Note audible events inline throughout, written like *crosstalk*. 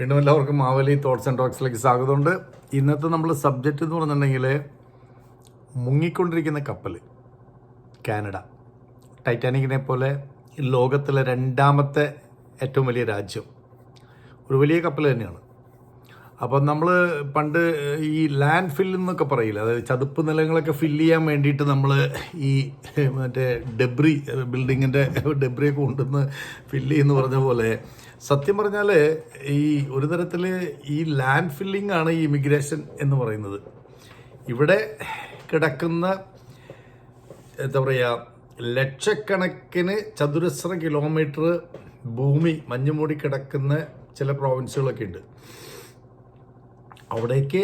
വീണ്ടും എല്ലാവർക്കും Mavli thoughts and ടോക്സിലേക്ക് സ്വാഗതമുണ്ട്. ഇന്നത്തെ നമ്മൾ സബ്ജക്റ്റ് എന്ന് പറഞ്ഞിട്ടുണ്ടെങ്കിൽ മുങ്ങിക്കൊണ്ടിരിക്കുന്ന കപ്പൽ കാനഡ. ടൈറ്റാനിക്കിനെ പോലെ ലോകത്തിലെ രണ്ടാമത്തെ ഏറ്റവും വലിയ രാജ്യം. ഒരു വലിയ കപ്പൽ തന്നെയാണ്. അപ്പം നമ്മൾ പണ്ട് ഈ ലാൻഡ് ഫിൽ എന്നൊക്കെ പറയില്ല? അതായത് ചതുപ്പ് നിലങ്ങളൊക്കെ ഫില്ല് ചെയ്യാൻ വേണ്ടിയിട്ട് നമ്മൾ ഈ മറ്റേ ഡെബ്രി ബിൽഡിങ്ങിന്റെ ഡെബ്രിയൊക്കെ കൊണ്ടുവന്ന് ഫില്ല് ചെയ്യുന്നു പറഞ്ഞ പോലെ സത്യം പറഞ്ഞാൽ ഈ ഒരു തരത്തിൽ ഈ ലാൻഡ് ഫില്ലിംഗ് ആണ് ഈ ഇമിഗ്രേഷൻ എന്ന് പറയുന്നത്. ഇവിടെ കിടക്കുന്ന എന്താ പറയുക ലക്ഷക്കണക്കിന് ചതുരശ്ര കിലോമീറ്റർ ഭൂമി മഞ്ഞുമൂടി കിടക്കുന്ന ചില പ്രോവിൻസുകളൊക്കെ ഉണ്ട്. അവിടേക്ക്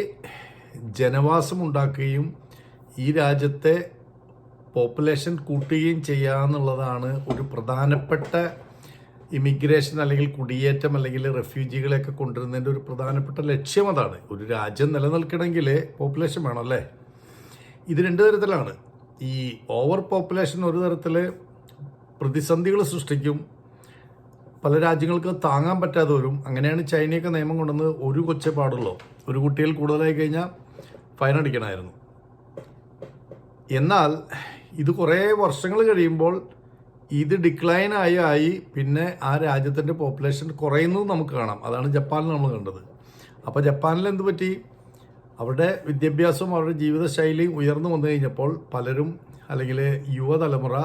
ജനവാസം ഉണ്ടാക്കുകയും ഈ രാജ്യത്തെ പോപ്പുലേഷൻ കൂട്ടുകയും ചെയ്യാന്നുള്ളതാണ് ഒരു പ്രധാനപ്പെട്ട ഇമിഗ്രേഷൻ അല്ലെങ്കിൽ കുടിയേറ്റം അല്ലെങ്കിൽ റെഫ്യൂജികളെയൊക്കെ കൊണ്ടുവരുന്നതിന്റെ ഒരു പ്രധാനപ്പെട്ട ലക്ഷ്യം അതാണ്. ഒരു രാജ്യം നിലനിൽക്കണമെങ്കിൽ പോപ്പുലേഷൻ വേണം അല്ലേ? ഇത് രണ്ട് തരത്തിലാണ്. ഈ ഓവർ പോപ്പുലേഷൻ ഒരു തരത്തിൽ പ്രതിസന്ധികൾ സൃഷ്ടിക്കും പല രാജ്യങ്ങൾക്ക് താങ്ങാൻ പറ്റാതെ വരും അങ്ങനെയാണ് ചൈനയൊക്കെ നിയമം കൊണ്ടുവന്ന് ഒരു കൊച്ചേ പാടുള്ളൂ ഒരു കുട്ടിയിൽ കൂടുതലായി കഴിഞ്ഞാൽ ഫൈൻ അടിക്കണമായിരുന്നു. എന്നാൽ ഇത് കുറേ വർഷങ്ങൾ കഴിയുമ്പോൾ ഇത് ഡിക്ലൈൻ ആയി ആയി പിന്നെ ആ രാജ്യത്തിന്റെ പോപ്പുലേഷൻ കുറയുന്നത് നമുക്ക് കാണാം. അതാണ് ജപ്പാനിൽ നമ്മൾ കണ്ടത്. അപ്പോൾ ജപ്പാനിൽ എന്ത് പറ്റി? അവരുടെ വിദ്യാഭ്യാസവും അവരുടെ ജീവിതശൈലിയും ഉയർന്നു വന്നു കഴിഞ്ഞപ്പോൾ പലരും അല്ലെങ്കിൽ യുവതലമുറ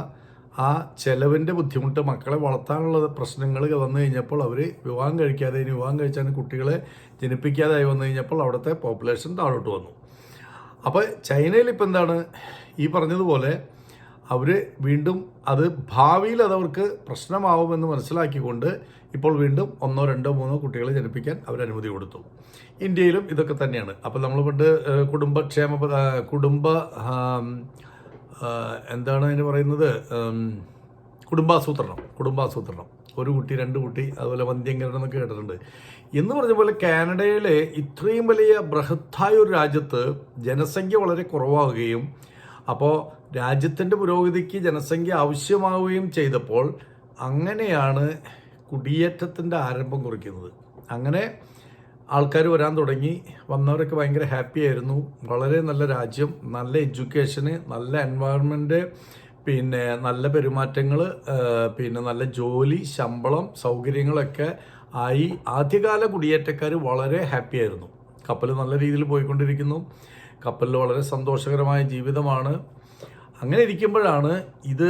ആ ചെലവിന്റെ ബുദ്ധിമുട്ട് മക്കളെ വളർത്താനുള്ള പ്രശ്നങ്ങൾ വന്നു കഴിഞ്ഞപ്പോൾ അവർ വിവാഹം കഴിക്കാതെ ഇനി വിവാഹം കഴിച്ചാൽ കുട്ടികളെ ജനിപ്പിക്കാതായി വന്നു കഴിഞ്ഞപ്പോൾ അവിടുത്തെ പോപ്പുലേഷൻ താഴോട്ട് വന്നു. അപ്പോൾ ചൈനയിൽ ഇപ്പം എന്താണ്? ഈ പറഞ്ഞതുപോലെ അവർ വീണ്ടും അത് ഭാവിയിൽ അതവർക്ക് പ്രശ്നമാവുമെന്ന് മനസ്സിലാക്കിക്കൊണ്ട് ഇപ്പോൾ വീണ്ടും ഒന്നോ രണ്ടോ മൂന്നോ കുട്ടികളെ ജനിപ്പിക്കാൻ അവർ അനുമതി കൊടുത്തു. ഇന്ത്യയിലും ഇതൊക്കെ തന്നെയാണ്. അപ്പോൾ നമ്മൾ പണ്ട് കുടുംബക്ഷേമ കുടുംബ എന്താണ് അതിന് പറയുന്നത്? കുടുംബാസൂത്രണം കുടുംബാസൂത്രണം. ഒരു കുട്ടി രണ്ട് കുട്ടി അതുപോലെ വന്ധ്യങ്കരണം എന്നൊക്കെ കേട്ടിട്ടുണ്ട്. എന്ന് പറഞ്ഞ പോലെ കാനഡയിലെ ഇത്രയും വലിയ ബൃഹത്തായ ഒരു രാജ്യത്ത് ജനസംഖ്യ വളരെ കുറവാകുകയും അപ്പോൾ രാജ്യത്തിന്റെ പുരോഗതിക്ക് ജനസംഖ്യ ആവശ്യമാവുകയും ചെയ്തപ്പോൾ അങ്ങനെയാണ് കുടിയേറ്റത്തിന്റെ ആരംഭം കുറിക്കുന്നത്. അങ്ങനെ ആൾക്കാർ വരാൻ തുടങ്ങി. വന്നവരൊക്കെ ഭയങ്കര ഹാപ്പി ആയിരുന്നു. വളരെ നല്ല രാജ്യം നല്ല എഡ്യൂക്കേഷന് നല്ല എൻവയറമെന്റ് പിന്നെ നല്ല പെരുമാറ്റങ്ങൾ പിന്നെ നല്ല ജോലി ശമ്പളം സൗകര്യങ്ങളൊക്കെ ആയി ആദ്യകാല കുടിയേറ്റക്കാർ വളരെ ഹാപ്പി ആയിരുന്നു. കപ്പൽ നല്ല രീതിയിൽ പോയിക്കൊണ്ടിരിക്കുന്നു. കപ്പലിൽ വളരെ സന്തോഷകരമായ ജീവിതമാണ്. അങ്ങനെ ഇരിക്കുമ്പോഴാണ് ഇത്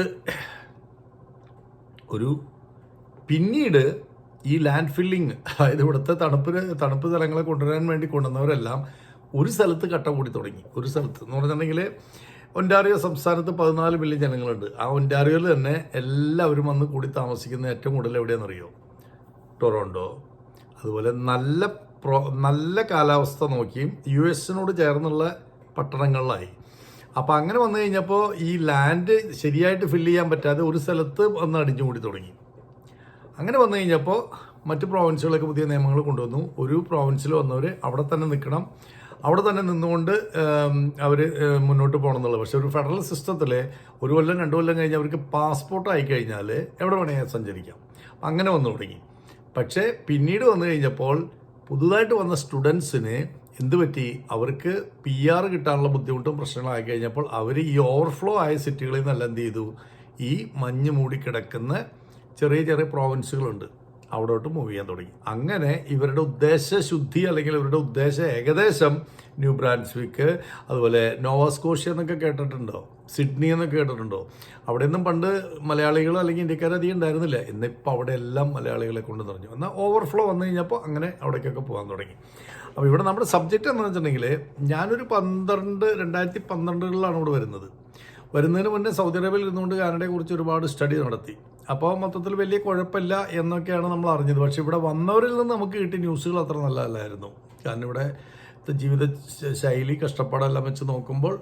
ഒരു പിന്നീട് ഈ ലാൻഡ് ഫില്ലിങ് അതായത് ഇവിടുത്തെ തണുപ്പ് തണുപ്പ് സ്ഥലങ്ങളെ കൊണ്ടുവരാൻ വേണ്ടി കൊണ്ടുവന്നവരെല്ലാം ഒരു സ്ഥലത്ത് കട്ട കൂടി തുടങ്ങി. ഒരു സ്ഥലത്ത്. എന്ന് പറഞ്ഞിട്ടുണ്ടെങ്കിൽ ഒന്റാറിയോ സംസ്ഥാനത്ത് പതിനാല് മില്യൺ ജനങ്ങളുണ്ട്. ആ ഒന്റാറിയോയിൽ തന്നെ എല്ലാവരും വന്ന് കൂടി താമസിക്കുന്ന ഏറ്റവും കൂടുതൽ എവിടെയാണെന്നറിയോ? ടൊറോണ്ടോ. അതുപോലെ നല്ല പ്രോ നല്ല കാലാവസ്ഥ നോക്കിയും യു എസിനോട് ചേർന്നുള്ള പട്ടണങ്ങളിലായി. അപ്പോൾ അങ്ങനെ വന്നു കഴിഞ്ഞപ്പോൾ ഈ ലാൻഡ് ശരിയായിട്ട് ഫില്ല് ചെയ്യാൻ പറ്റാതെ ഒരു സ്ഥലത്ത് വന്ന് അടിഞ്ഞു കൂടി തുടങ്ങി. അങ്ങനെ വന്നു കഴിഞ്ഞപ്പോൾ മറ്റ് പ്രോവിൻസുകളൊക്കെ പുതിയ നിയമങ്ങൾ കൊണ്ടുവന്നു. ഒരു പ്രോവിൻസിൽ വന്നവർ അവിടെ തന്നെ നിൽക്കണം. അവിടെ തന്നെ നിന്നുകൊണ്ട് അവർ മുന്നോട്ട് പോകണം എന്നുള്ളത് പക്ഷേ ഒരു ഫെഡറൽ സിസ്റ്റത്തിൽ ഒരു കൊല്ലം രണ്ട് കൊല്ലം കഴിഞ്ഞ് അവർക്ക് പാസ്പോർട്ട് ആയി കഴിഞ്ഞാൽ എവിടെ വേണമെങ്കിൽ സഞ്ചരിക്കാം. അങ്ങനെ വന്നു തുടങ്ങി. പക്ഷേ പിന്നീട് വന്നു കഴിഞ്ഞപ്പോൾ പുതുതായിട്ട് വന്ന സ്റ്റുഡൻസിന് എന്ത് പറ്റി? അവർക്ക് പി ആർ കിട്ടാനുള്ള ബുദ്ധിമുട്ടും പ്രശ്നങ്ങളായി കഴിഞ്ഞപ്പോൾ അവർ ഈ ഓവർഫ്ലോ ആയ സിറ്റികളിൽ നിന്നെല്ലാം എന്ത് ചെയ്തു? ഈ മഞ്ഞ് മൂടി കിടക്കുന്ന ചെറിയ ചെറിയ പ്രോവിൻസുകളുണ്ട് അവിടോട്ട് മൂവ് ചെയ്യാൻ തുടങ്ങി. അങ്ങനെ ഇവരുടെ ഉദ്ദേശ ശുദ്ധി അല്ലെങ്കിൽ ഇവരുടെ ഉദ്ദേശം ഏകദേശം ന്യൂ ബ്രാൻസ്വിക്ക് അതുപോലെ നോവാസ്കോഷ്യ എന്നൊക്കെ കേട്ടിട്ടുണ്ടോ? സിഡ്നി എന്നൊക്കെ കേട്ടിട്ടുണ്ടോ? അവിടെ ഒന്നും പണ്ട് മലയാളികൾ അല്ലെങ്കിൽ ഇന്ത്യക്കാർ അധികം ഉണ്ടായിരുന്നില്ല. ഇന്നിപ്പോൾ അവിടെ എല്ലാം മലയാളികളെ കൊണ്ട് നിറഞ്ഞു. എന്നാൽ ഓവർഫ്ലോ വന്നു കഴിഞ്ഞപ്പോൾ അങ്ങനെ അവിടേക്കൊക്കെ പോകാൻ തുടങ്ങി. അപ്പോൾ ഇവിടെ നമ്മുടെ സബ്ജക്റ്റ് എന്താണെന്ന് വെച്ചിട്ടുണ്ടെങ്കിൽ ഞാനൊരു പന്ത്രണ്ട് രണ്ടായിരത്തി പന്ത്രണ്ടുകളിലാണ് ഇവിടെ വരുന്നത്. വരുന്നതിന് മുന്നേ സൗദി അറേബ്യയിൽ ഇരുന്നുകൊണ്ട് കാനഡയെക്കുറിച്ച് ഒരുപാട് സ്റ്റഡി നടത്തി. അപ്പോൾ മൊത്തത്തിൽ വലിയ കുഴപ്പമില്ല എന്നൊക്കെയാണ് നമ്മൾ അറിഞ്ഞത്. പക്ഷെ ഇവിടെ വന്നവരിൽ നിന്ന് നമുക്ക് കിട്ടിയ ന്യൂസുകൾ അത്ര നല്ലതല്ലായിരുന്നു. കാരണം ഇവിടെ ജീവിത ശൈലി കഷ്ടപ്പാടെല്ലാം വെച്ച് നോക്കുമ്പോൾ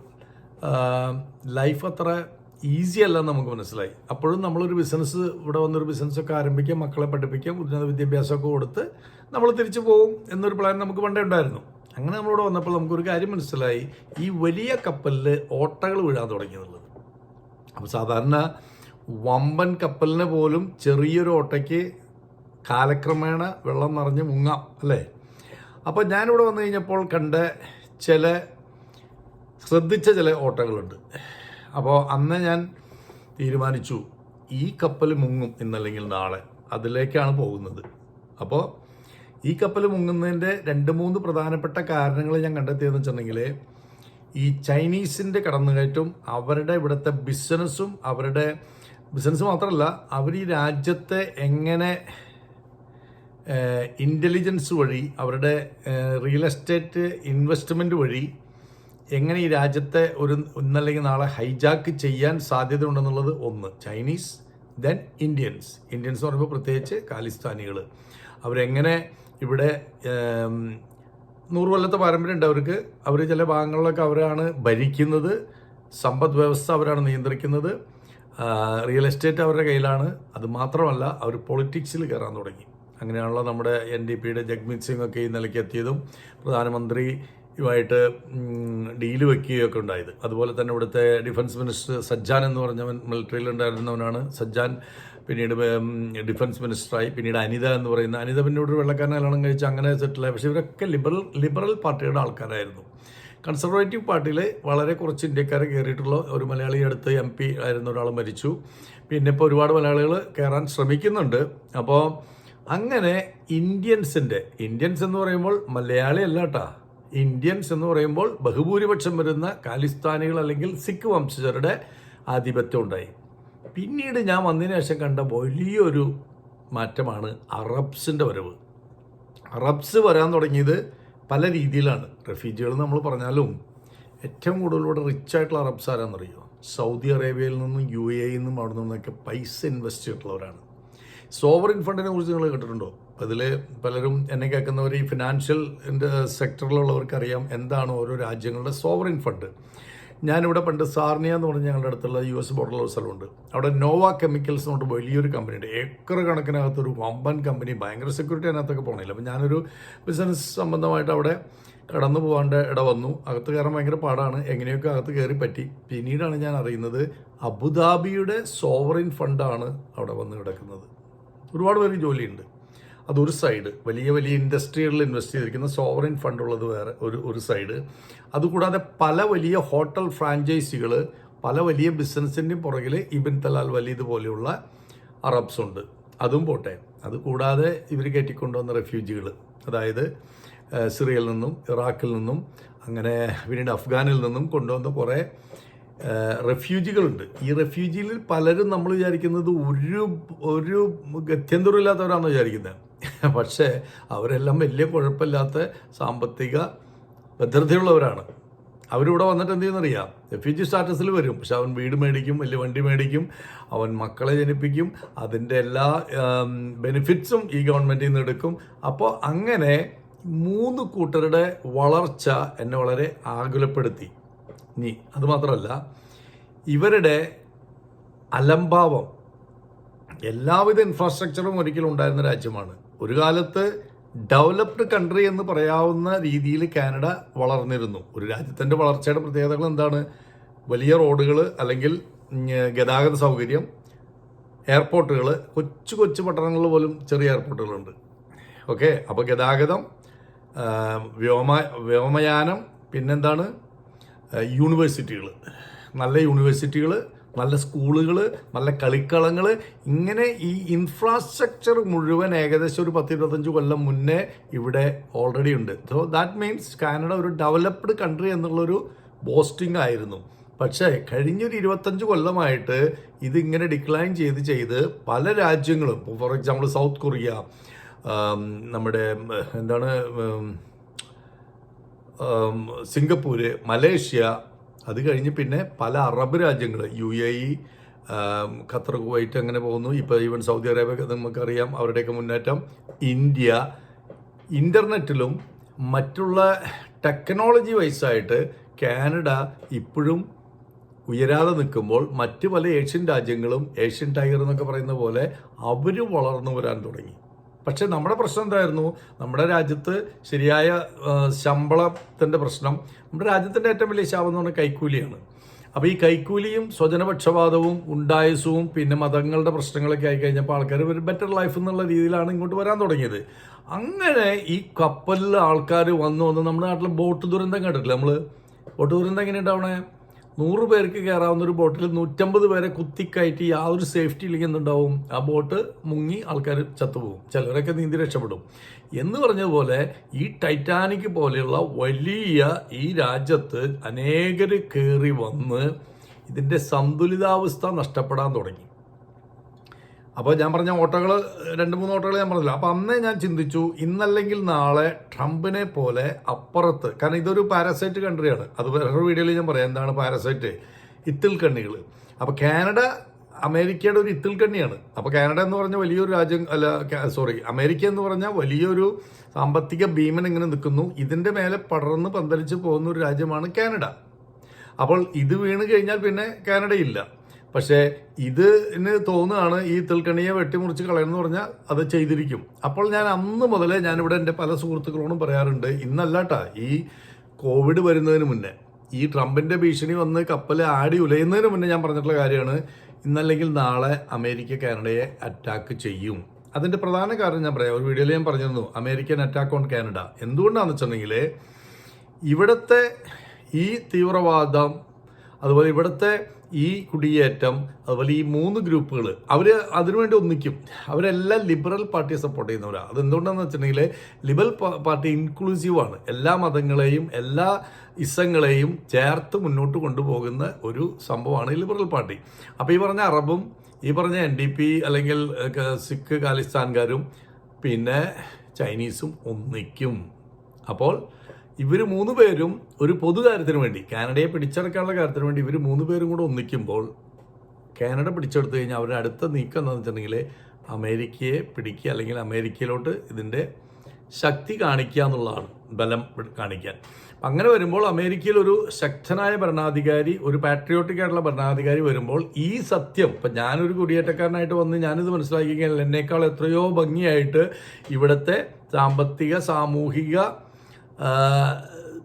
ലൈഫ് അത്ര ഈസി അല്ലെന്ന് നമുക്ക് മനസ്സിലായി. അപ്പോഴും നമ്മളൊരു ബിസിനസ് ഇവിടെ വന്നൊരു ബിസിനസ്സൊക്കെ ആരംഭിക്കാം മക്കളെ പഠിപ്പിക്കാം ഉന്നത വിദ്യാഭ്യാസമൊക്കെ കൊടുത്ത് നമ്മൾ തിരിച്ചു പോകും എന്നൊരു പ്ലാൻ നമുക്ക് പണ്ടേ ഉണ്ടായിരുന്നു. അങ്ങനെ നമ്മളിവിടെ വന്നപ്പോൾ നമുക്കൊരു കാര്യം മനസ്സിലായി. ഈ വലിയ കപ്പലിൽ ഓട്ടകൾ വീഴാൻ തുടങ്ങിയെന്നുള്ളത്. അപ്പോൾ സാധാരണ വമ്പൻ കപ്പലിനെ പോലും ചെറിയൊരു ഓട്ടയ്ക്ക് കാലക്രമേണ വെള്ളം നിറഞ്ഞ് മുങ്ങാം അല്ലേ? അപ്പോൾ ഞാനിവിടെ വന്നു കഴിഞ്ഞപ്പോൾ കണ്ട ചില ശ്രദ്ധിച്ച ചില ഓട്ടകളുണ്ട് അപ്പോൾ അന്ന് ഞാൻ തീരുമാനിച്ചു ഈ കപ്പൽ മുങ്ങും ഇന്നല്ലെങ്കിൽ നാളെ അതിലേക്കാണ് പോകുന്നത്. അപ്പോൾ ഈ കപ്പൽ മുങ്ങുന്നതിന്റെ രണ്ട് മൂന്ന് പ്രധാനപ്പെട്ട കാരണങ്ങൾ ഞാൻ കണ്ടെത്തിയതെന്ന് വെച്ചിട്ടുണ്ടെങ്കിൽ ഈ ചൈനീസിന്റെ കടന്നുകയറ്റവും അവരുടെ ഇവിടുത്തെ ബിസിനസ്സും അവരുടെ ബിസിനസ് മാത്രമല്ല അവർ ഈ രാജ്യത്തെ എങ്ങനെ ഇന്റലിജൻസ് വഴി അവരുടെ റിയൽ എസ്റ്റേറ്റ് ഇൻവെസ്റ്റ്മെന്റ് വഴി എങ്ങനെ ഈ രാജ്യത്തെ ഒരു ഇന്നല്ലെങ്കിൽ നാളെ ഹൈജാക്ക് ചെയ്യാൻ സാധ്യതയുണ്ടെന്നുള്ളത് ഒന്ന്. ചൈനീസ് ദെൻ ഇന്ത്യൻസ് ഇന്ത്യൻസ് എന്ന് പറയുമ്പോൾ പ്രത്യേകിച്ച് ഖാലിസ്ഥാനികൾ. അവരെങ്ങനെ ഇവിടെ ഏം, നൂറ് കൊല്ലത്തെ പാരമ്പര്യമുണ്ട് അവർക്ക് അവർ ചില ഭാഗങ്ങളിലൊക്കെ അവരാണ് ഭരിക്കുന്നത്. സമ്പദ് വ്യവസ്ഥ അവരാണ് നിയന്ത്രിക്കുന്നത്. റിയൽ എസ്റ്റേറ്റ് അവരുടെ കയ്യിലാണ്. അത് മാത്രമല്ല അവർ പൊളിറ്റിക്സിൽ കയറാൻ തുടങ്ങി. അങ്ങനെയാണല്ലോ നമ്മുടെ എൻ ഡി പിയുടെ ജഗ്മീത് സിംഗ് ഒക്കെ ഈ നിലയ്ക്ക് എത്തിയതും പ്രധാനമന്ത്രി ഇതുമായിട്ട് ഡീൽ വെക്കുകയൊക്കെ ഉണ്ടായത്. അതുപോലെ തന്നെ ഇവിടുത്തെ ഡിഫൻസ് മിനിസ്റ്റർ സജ്ജാൻ എന്ന് പറഞ്ഞവൻ മിലിറ്ററിയിൽ ഉണ്ടായിരുന്നവനാണ്. സജ്ജാൻ പിന്നീട് ഡിഫൻസ് മിനിസ്റ്ററായി പിന്നീട് അനിത എന്ന് പറയുന്ന അനിത പിന്നീട് വെള്ളക്കാരനെ കല്യാണം കഴിച്ച് അങ്ങനെ സെറ്റിലായി പക്ഷേ ഇവരൊക്കെ ലിബറൽ ലിബറൽ പാർട്ടിയുടെ ആൾക്കാരായിരുന്നു. കൺസർവേറ്റീവ് പാർട്ടിയിൽ വളരെ കുറച്ച് ഇന്ത്യക്കാരെ കയറിയിട്ടുള്ള ഒരു മലയാളി അടുത്ത് എം പി ആയിരുന്ന ഒരാൾ മരിച്ചു. പിന്നെ ഇപ്പോൾ ഒരുപാട് മലയാളികൾ കയറാൻ ശ്രമിക്കുന്നുണ്ട്. അപ്പോൾ അങ്ങനെ ഇന്ത്യൻസിന്റെ ഇന്ത്യൻസ് എന്ന് പറയുമ്പോൾ മലയാളി അല്ല കേട്ടാ ഇന്ത്യൻസ് എന്ന് പറയുമ്പോൾ ബഹുഭൂരിപക്ഷം വരുന്ന ഖാലിസ്ഥാനികൾ അല്ലെങ്കിൽ സിഖ് വംശജരുടെ ആധിപത്യം ഉണ്ടായി. പിന്നീട് ഞാൻ വന്നതിന് ശേഷം കണ്ട വലിയൊരു മാറ്റമാണ് അറബ്സിന്റെ വരവ്. അറബ്സ് വരാൻ തുടങ്ങിയത് പല രീതിയിലാണ്. റെഫ്യൂജികൾ നമ്മൾ പറഞ്ഞാലും ഏറ്റവും കൂടുതൽ ഇവിടെ റിച്ച് ആയിട്ടുള്ള അറബ്സ് ആരാന്നറിയോ? സൗദി അറേബ്യയിൽ നിന്നും യു എയിൽ നിന്നും അവിടെ നിന്നൊക്കെ പൈസ ഇൻവെസ്റ്റ് ചെയ്തിട്ടുള്ളവരാണ്. സോവറിൻ ഫണ്ടിനെ കുറിച്ച് നിങ്ങൾ കേട്ടിട്ടുണ്ടോ? അതിൽ പലരും എന്നെ കേൾക്കുന്നവർ ഈ ഫിനാൻഷ്യൽ സെക്ടറിലുള്ളവർക്ക് അറിയാം എന്താണ് ഓരോ രാജ്യങ്ങളുടെ സോവറിൻ ഫണ്ട്. ഞാനിവിടെ പണ്ട് സാർണിയ എന്ന് പറഞ്ഞ ഞങ്ങളുടെ അടുത്തുള്ള യു എസ് ബോർഡറുള്ള ഒരു സ്ഥലമുണ്ട്. അവിടെ നോവ കെമിക്കൽസ് എന്ന് പറഞ്ഞിട്ട് വലിയൊരു കമ്പനിയുണ്ട് ഏക്കർ കണക്കിനകത്തൊരു വമ്പൻ കമ്പനി ഭയങ്കര സെക്യൂരിറ്റി അതിനകത്തൊക്കെ പോകണില്ല. അപ്പം ഞാനൊരു ബിസിനസ് സംബന്ധമായിട്ട് അവിടെ കടന്നു പോകാണ്ട് ഇട വന്നു. അകത്ത് കയറാൻ ഭയങ്കര പാടാണ്. എങ്ങനെയൊക്കെ അകത്ത് കയറി പറ്റി? പിന്നീടാണ് ഞാൻ അറിയുന്നത് അബുദാബിയുടെ സോവറിൻ ഫണ്ടാണ് അവിടെ വന്ന് കിടക്കുന്നത്. ഒരുപാട് പേര് ജോലിയുണ്ട്. അതൊരു സൈഡ് വലിയ വലിയ ഇൻഡസ്ട്രികളിൽ ഇൻവെസ്റ്റ് ചെയ്തിരിക്കുന്ന സോവറിൻ ഫണ്ട് ഉള്ളത് വേറെ ഒരു ഒരു സൈഡ് അതുകൂടാതെ പല വലിയ ഹോട്ടൽ ഫ്രാഞ്ചൈസികൾ പല വലിയ ബിസിനസ്സിന്റെയും പുറകിൽ ഇബിൻ തലാൽ വലീദ് പോലെയുള്ള അറബ്സ് ഉണ്ട്. അതും പോട്ടെ. അത് കൂടാതെ ഇവർ കയറ്റിക്കൊണ്ടുവന്ന റെഫ്യൂജികൾ അതായത് സിറിയയിൽ നിന്നും ഇറാഖിൽ നിന്നും അങ്ങനെ പിന്നീട് അഫ്ഗാനിൽ നിന്നും കൊണ്ടുവന്ന കുറേ റെഫ്യൂജികളുണ്ട് ഈ റെഫ്യൂജിയിൽ പലരും നമ്മൾ വിചാരിക്കുന്നത് ഒരു ഒരു ഗത്യന്തരമില്ലാത്തവരാണെന്ന് വിചാരിക്കുന്നത് *laughs* പക്ഷേ അവരെല്ലാം വലിയ കുഴപ്പമില്ലാത്ത സാമ്പത്തിക ഭദ്രതയുള്ളവരാണ്. അവരിവിടെ വന്നിട്ട് എന്ത് ചെയ്യുന്നറിയാം? റെഫ്യൂജി സ്റ്റാറ്റസിൽ വരും. പക്ഷെ അവൻ വീട് മേടിക്കും വലിയ വണ്ടി മേടിക്കും അവൻ മക്കളെ ജനിപ്പിക്കും അതിന്റെ എല്ലാ ബെനിഫിറ്റ്സും ഈ ഗവൺമെന്റിൽ നിന്ന് എടുക്കും. അപ്പോൾ അങ്ങനെ മൂന്ന് കൂട്ടരുടെ വളർച്ച എന്നെ വളരെ ആകുലപ്പെടുത്തി. ഇനി അതുമാത്രമല്ല ഇവരുടെ അലംഭാവം എല്ലാവിധ ഇൻഫ്രാസ്ട്രക്ചറും ഒരിക്കലും ഉണ്ടായിരുന്ന രാജ്യമാണ്. ഒരു കാലത്ത് ഡെവലപ്ഡ് കൺട്രി എന്ന് പറയാവുന്ന രീതിയിൽ കാനഡ വളർന്നിരുന്നു. ഒരു രാജ്യത്തിന്റെ വളർച്ചയുടെ പ്രത്യേകതകൾ എന്താണ്? വലിയ റോഡുകൾ അല്ലെങ്കിൽ ഗതാഗത സൗകര്യം എയർപോർട്ടുകൾ കൊച്ചു കൊച്ചു പട്ടണങ്ങളിൽ പോലും ചെറിയ എയർപോർട്ടുകളുണ്ട്. ഓക്കെ? അപ്പോൾ ഗതാഗതം വ്യോമ വ്യോമയാനം പിന്നെന്താണ്? യൂണിവേഴ്സിറ്റികൾ. നല്ല യൂണിവേഴ്സിറ്റികൾ നല്ല സ്കൂളുകൾ നല്ല കളിക്കളങ്ങൾ ഇങ്ങനെ ഈ ഇൻഫ്രാസ്ട്രക്ചർ മുഴുവൻ ഏകദേശം ഒരു പത്ത് ഇരുപത്തഞ്ച് കൊല്ലം മുന്നേ ഇവിടെ ഓൾറെഡി ഉണ്ട്. സോ ദാറ്റ് മീൻസ് കാനഡ ഒരു ഡെവലപ്ഡ് കൺട്രി എന്നുള്ളൊരു ബോസ്റ്റിംഗ് ആയിരുന്നു. പക്ഷേ കഴിഞ്ഞൊരു ഇരുപത്തഞ്ച് കൊല്ലമായിട്ട് ഇതിങ്ങനെ ഡിക്ലൈൻ ചെയ്ത് ചെയ്ത് പല രാജ്യങ്ങളും ഫോർ എക്സാമ്പിൾ സൗത്ത് കൊറിയ നമ്മുടെ എന്താണ് സിംഗപ്പൂര് മലേഷ്യ അത് കഴിഞ്ഞ് പിന്നെ പല അറബ് രാജ്യങ്ങൾ U A E Qatar Kuwait അങ്ങനെ പോകുന്നു. ഇപ്പോൾ ഈവൻ സൗദി അറേബ്യ നമുക്കറിയാം അവരുടെയൊക്കെ മുന്നേറ്റം. ഇന്ത്യ ഇന്റർനെറ്റിലും മറ്റുള്ള ടെക്നോളജി വൈസായിട്ട് കാനഡ ഇപ്പോഴും ഉയരാതെ നിൽക്കുമ്പോൾ മറ്റ് പല ഏഷ്യൻ രാജ്യങ്ങളും ഏഷ്യൻ ടൈഗർ എന്നൊക്കെ പറയുന്ന പോലെ അവർ വളർന്നു വരാൻ തുടങ്ങി. പക്ഷെ നമ്മുടെ പ്രശ്നം എന്തായിരുന്നു? നമ്മുടെ രാജ്യത്ത് ശരിയായ ശമ്പളത്തിന്റെ പ്രശ്നം. നമ്മുടെ രാജ്യത്തിന്റെ ഏറ്റവും വലിയ ശാപം എന്ന് പറഞ്ഞാൽ കൈക്കൂലിയാണ്. അപ്പോൾ ഈ കൈക്കൂലിയും സ്വജനപക്ഷപാതവും ഉണ്ടായസവും പിന്നെ മതങ്ങളുടെ പ്രശ്നങ്ങളൊക്കെ ആയി കഴിഞ്ഞപ്പോൾ ആൾക്കാർ ഒരു ബെറ്റർ ലൈഫ് എന്നുള്ള രീതിയിലാണ് ഇങ്ങോട്ട് വരാൻ തുടങ്ങിയത്. അങ്ങനെ ഈ കപ്പലിൽ ആൾക്കാർ വന്നു വന്ന് നമ്മുടെ നാട്ടിൽ ബോട്ട് ദുരന്തം കണ്ടിട്ടില്ല നമ്മൾ ബോട്ട് ദുരന്തം എങ്ങനെ ഉണ്ടാവണേ നൂറ് പേർക്ക് കയറാവുന്ന ഒരു ബോട്ടിൽ നൂറ്റമ്പത് പേരെ കുത്തിക്കയറ്റി യാതൊരു സേഫ്റ്റി ഇല്ലെങ്കിൽ എന്തുണ്ടാവും ആ ബോട്ട് മുങ്ങി ആൾക്കാർ ചത്തുപോകും. ചിലരൊക്കെ നീന്തി രക്ഷപ്പെടും. എന്ന് പറഞ്ഞതുപോലെ ഈ ടൈറ്റാനിക് പോലെയുള്ള വലിയ ഈ രാജ്യത്ത് അനേകർ കയറി വന്ന് ഇതിന്റെ സന്തുലിതാവസ്ഥ നഷ്ടപ്പെടാൻ തുടങ്ങി. അപ്പോൾ ഞാൻ പറഞ്ഞ ഓട്ടോകൾ രണ്ട് മൂന്ന് ഓട്ടോകൾ ഞാൻ പറഞ്ഞില്ല. അപ്പോൾ അന്നേ ഞാൻ ചിന്തിച്ചു ഇന്നല്ലെങ്കിൽ നാളെ ട്രംപിനെ പോലെ അപ്പുറത്ത് കാരണം ഇതൊരു പാരസൈറ്റ് കൺട്രിയാണ്. അത് വേറൊരു വീഡിയോയിൽ ഞാൻ പറയാം എന്താണ് പാരസൈറ്റ്? ഇത്തിൽ കണ്ണികൾ അപ്പോൾ കാനഡ അമേരിക്കയുടെ ഒരു ഇത്തിൽ കണ്ണിയാണ്. അപ്പോൾ കാനഡ എന്ന് പറഞ്ഞ വലിയൊരു രാജ്യം അല്ല സോറി അമേരിക്ക എന്ന് പറഞ്ഞാൽ വലിയൊരു സാമ്പത്തിക ഭീമൻ ഇങ്ങനെ നിൽക്കുന്നു. ഇതിന്റെ മേലെ പടർന്ന് പന്തലിച്ച് പോകുന്ന ഒരു രാജ്യമാണ് കാനഡ. അപ്പോൾ ഇത് വീണ് കഴിഞ്ഞാൽ പിന്നെ കാനഡയില്ല. പക്ഷേ ഇതിന് തോന്നുകയാണ് ഈ തിൽക്കണിയെ വെട്ടിമുറിച്ച് കളയണമെന്ന് പറഞ്ഞാൽ അത് ചെയ്തിരിക്കും. അപ്പോൾ ഞാൻ അന്ന് മുതലേ ഞാനിവിടെ എന്റെ പല സുഹൃത്തുക്കളോടും പറയാറുണ്ട് ഇന്നല്ലാട്ടാ ഈ കോവിഡ് വരുന്നതിന് മുന്നേ ഈ ട്രംപിന്റെ ഭീഷണി വന്ന് കപ്പൽ ആടി ഉലയുന്നതിന് മുന്നേ ഞാൻ പറഞ്ഞിട്ടുള്ള കാര്യമാണ് ഇന്നല്ലെങ്കിൽ നാളെ അമേരിക്ക കാനഡയെ അറ്റാക്ക് ചെയ്യും. അതിന്റെ പ്രധാന കാരണം ഞാൻ പറയാം ഒരു വീഡിയോയിൽ ഞാൻ പറഞ്ഞിരുന്നു അമേരിക്കൻ അറ്റാക്ക് ഓൺ കാനഡ. എന്തുകൊണ്ടാണെന്ന് വെച്ചിട്ടുണ്ടെങ്കിൽ ഇവിടുത്തെ ഈ തീവ്രവാദം അതുപോലെ ഇവിടുത്തെ ഈ കുടിയേറ്റം അതുപോലെ ഈ മൂന്ന് ഗ്രൂപ്പുകൾ അവർ അതിനുവേണ്ടി ഒന്നിക്കും. അവരെല്ലാം ലിബറൽ പാർട്ടിയെ സപ്പോർട്ട് ചെയ്യുന്നവരാണ് അതെന്തുകൊണ്ടാണെന്ന് വെച്ചിട്ടുണ്ടെങ്കിൽ ലിബറൽ പാർട്ടി ഇൻക്ലൂസീവാണ് എല്ലാ മതങ്ങളെയും എല്ലാ ഇസങ്ങളെയും ചേർത്ത് മുന്നോട്ട് കൊണ്ടുപോകുന്ന ഒരു സംഭവമാണ് ലിബറൽ പാർട്ടി. അപ്പോൾ ഈ പറഞ്ഞ അറബും ഈ പറഞ്ഞ എൻ ഡി പി അല്ലെങ്കിൽ സിഖ് ഖാലിസ്ഥാൻകാരും പിന്നെ ചൈനീസും ഒന്നിക്കും. അപ്പോൾ ഇവർ മൂന്ന് പേരും ഒരു പൊതു കാര്യത്തിന് വേണ്ടി കാനഡയെ പിടിച്ചെടുക്കാനുള്ള കാര്യത്തിന് വേണ്ടി ഇവർ മൂന്ന് പേരും കൂടെ ഒന്നിക്കുമ്പോൾ കാനഡ പിടിച്ചെടുത്തു കഴിഞ്ഞാൽ അവരുടെ അടുത്ത നീക്കം എന്താണെന്ന് വെച്ചിട്ടുണ്ടെങ്കിൽ അമേരിക്കയെ പിടിക്കുക അല്ലെങ്കിൽ അമേരിക്കയിലോട്ട് ഇതിന്റെ ശക്തി കാണിക്കുക എന്നുള്ളതാണ് ബലം കാണിക്കാൻ. അങ്ങനെ വരുമ്പോൾ അമേരിക്കയിൽ ഒരു ശക്തനായ ഭരണാധികാരി ഒരു പാട്രിയോട്ടിക് ആയിട്ടുള്ള ഭരണാധികാരി വരുമ്പോൾ ഈ സത്യം ഇപ്പം ഞാനൊരു കുടിയേറ്റക്കാരനായിട്ട് വന്ന് ഞാനിത് മനസ്സിലാക്കി കഴിഞ്ഞാൽ എന്നേക്കാൾ എത്രയോ ഭംഗിയായിട്ട് ഇവിടുത്തെ സാമ്പത്തിക സാമൂഹിക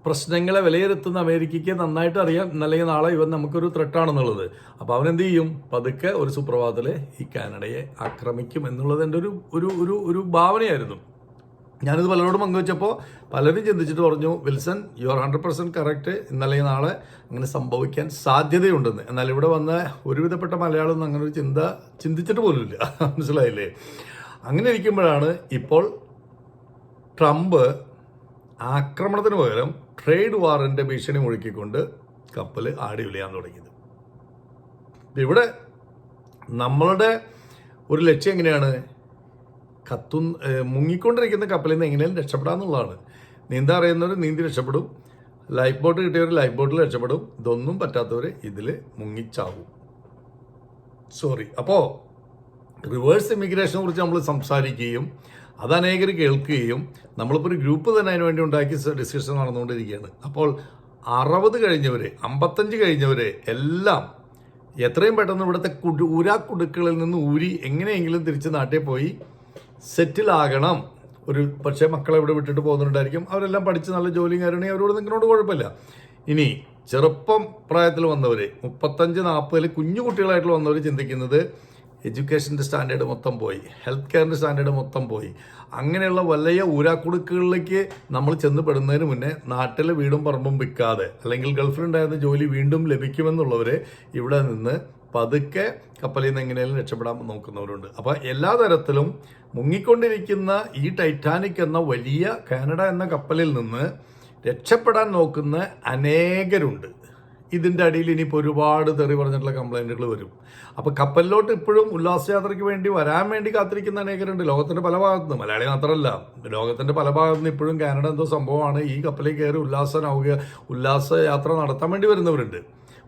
പ്രശ്നങ്ങളെ വിലയിരുത്തുന്ന അമേരിക്കയ്ക്ക് നന്നായിട്ട് അറിയാം. ഇന്നല്ലെങ്കിൽ നാളെ ഇവൻ നമുക്കൊരു ത്രെട്ടാണെന്നുള്ളത്. അപ്പോൾ അവൻ എന്ത് ചെയ്യും? പതുക്കെ ഒരു സുപ്രഭാതത്തിൽ ഈ കാനഡയെ ആക്രമിക്കും എന്നുള്ളത് എന്റെ ഒരു ഒരു ഒരു ഒരു ഭാവനയായിരുന്നു. ഞാനിത് പലരോടും പങ്കുവച്ചപ്പോൾ പലരും ചിന്തിച്ചിട്ട് പറഞ്ഞു Wilson you are hundred percent correct ഇന്നലെ നാളെ അങ്ങനെ സംഭവിക്കാൻ സാധ്യതയുണ്ടെന്ന്. എന്നാൽ ഇവിടെ വന്ന ഒരുവിധപ്പെട്ട മലയാളം അങ്ങനെ ഒരു ചിന്ത ചിന്തിച്ചിട്ട് പോലുമില്ല. മനസ്സിലായില്ലേ? അങ്ങനെ ഇരിക്കുമ്പോഴാണ് ഇപ്പോൾ ട്രംപ് ആക്രമണത്തിന് പകരം ട്രേഡ് വാറിന്റെ ഭീഷണി മുഴക്കിക്കൊണ്ട് കപ്പൽ ആടി വിളിയാൻ തുടങ്ങിയത്. ഇവിടെ നമ്മളുടെ ഒരു ലക്ഷ്യം എങ്ങനെയാണ്? കത്തു മുങ്ങിക്കൊണ്ടിരിക്കുന്ന കപ്പലിൽ നിന്ന് എങ്ങനെയും രക്ഷപ്പെടാന്നുള്ളതാണ് നീന്താൻ അറിയുന്നവർ നീന്തി രക്ഷപ്പെടും. ലൈഫ് ബോട്ട് കിട്ടിയവർ ലൈഫ് ബോട്ടിൽ രക്ഷപ്പെടും. ഇതൊന്നും പറ്റാത്തവർ ഇതിൽ മുങ്ങിച്ചാവും. സോറി. അപ്പോൾ റിവേഴ്സ് ഇമിഗ്രേഷനെ കുറിച്ച് നമ്മൾ സംസാരിക്കുകയും അത് അനേകർ കേൾക്കുകയും നമ്മളിപ്പോൾ ഒരു ഗ്രൂപ്പ് തന്നെ അതിന് വേണ്ടി ഉണ്ടാക്കി ഡിസ്കഷൻ നടന്നുകൊണ്ടിരിക്കുകയാണ്. അപ്പോൾ അറുപത് കഴിഞ്ഞവരെ അമ്പത്തഞ്ച് കഴിഞ്ഞവരെ എല്ലാം എത്രയും പെട്ടെന്ന് ഇവിടുത്തെ കുടു ഊരാക്കുടുക്കളിൽ നിന്ന് ഊരി എങ്ങനെയെങ്കിലും തിരിച്ച് നാട്ടിൽ പോയി സെറ്റിൽ ആകണം. ഒരു പക്ഷേ മക്കളെ ഇവിടെ വിട്ടിട്ട് പോകുന്നുണ്ടായിരിക്കും. അവരെല്ലാം പഠിച്ച് നല്ല ജോലിയും കാര്യമാണെങ്കിൽ അവരോട് നിൽക്കുന്നതുകൊണ്ട് കുഴപ്പമില്ല. ഇനി ചെറുപ്പം പ്രായത്തിൽ വന്നവർ മുപ്പത്തഞ്ച് നാൽപ്പതിൽ കുഞ്ഞു കുട്ടികളായിട്ടുള്ള വന്നവർ ചിന്തിക്കുന്നത് എഡ്യൂക്കേഷന്റെ സ്റ്റാൻഡേർഡ് മൊത്തം പോയി ഹെൽത്ത് കെയറിന്റെ സ്റ്റാൻഡേർഡ് മൊത്തം പോയി. അങ്ങനെയുള്ള വലിയ ഊരാക്കുടുക്കുകളിലേക്ക് നമ്മൾ ചെന്നപ്പെടുന്നതിന് മുന്നേ നാട്ടിലെ വീടും പറമ്പും വിൽക്കാതെ അല്ലെങ്കിൽ ഗൾഫിലുണ്ടായിരുന്ന ജോലി വീണ്ടും ലഭിക്കുമെന്നുള്ളവർ ഇവിടെ നിന്ന് പതുക്കെ കപ്പലിൽ നിന്ന് എങ്ങനെയാലും രക്ഷപ്പെടാൻ നോക്കുന്നവരുണ്ട്. അപ്പോൾ എല്ലാ തരത്തിലും മുങ്ങിക്കൊണ്ടിരിക്കുന്ന ഈ ടൈറ്റാനിക് എന്ന വലിയ കാനഡ എന്ന കപ്പലിൽ നിന്ന് രക്ഷപ്പെടാൻ നോക്കുന്ന അനേകരുണ്ട്. ഇതിന്റെ അടിയിൽ ഇനിയിപ്പോൾ ഒരുപാട് തെറി പറഞ്ഞിട്ടുള്ള കംപ്ലൈന്റുകൾ വരും. അപ്പോൾ കപ്പലിലോട്ട് ഇപ്പോഴും ഉല്ലാസയാത്രയ്ക്ക് വേണ്ടി വരാൻ വേണ്ടി കാത്തിരിക്കുന്ന അനേകരുണ്ട്. ലോകത്തിന്റെ പല ഭാഗത്തു നിന്ന് മലയാളി മാത്രമല്ല ലോകത്തിന്റെ പല ഭാഗത്തു നിന്ന് ഇപ്പോഴും കാനഡ എന്തോ സംഭവമാണ്. ഈ കപ്പലിൽ കയറി ഉല്ലാസനാവുക ഉല്ലാസയാത്ര നടത്താൻ വേണ്ടി വരുന്നവരുണ്ട്.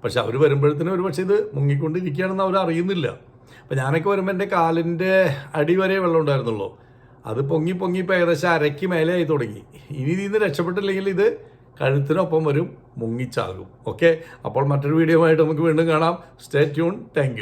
പക്ഷെ അവർ വരുമ്പോഴത്തേനും ഒരു പക്ഷേ ഇത് മുങ്ങിക്കൊണ്ടിരിക്കുകയാണെന്ന് അവർ അറിയുന്നില്ല. അപ്പം ഞാനൊക്കെ വരുമ്പോൾ എന്റെ കാലിന്റെ അടി വരെ വെള്ളം ഉണ്ടായിരുന്നുള്ളൂ. അത് പൊങ്ങി പൊങ്ങി ഇപ്പോൾ ഏകദേശം അരയ്ക്ക് മേലെ ആയി തുടങ്ങി. ഇനി ഇതിൽ നിന്ന് രക്ഷപ്പെട്ടില്ലെങ്കിൽ ഇത് കഴുത്തിനൊപ്പം വരും മുങ്ങിച്ചാകും. ഓക്കെ അപ്പോൾ മറ്റൊരു വീഡിയോ ആയിട്ട് നമുക്ക് വീണ്ടും കാണാം. Stay tune thank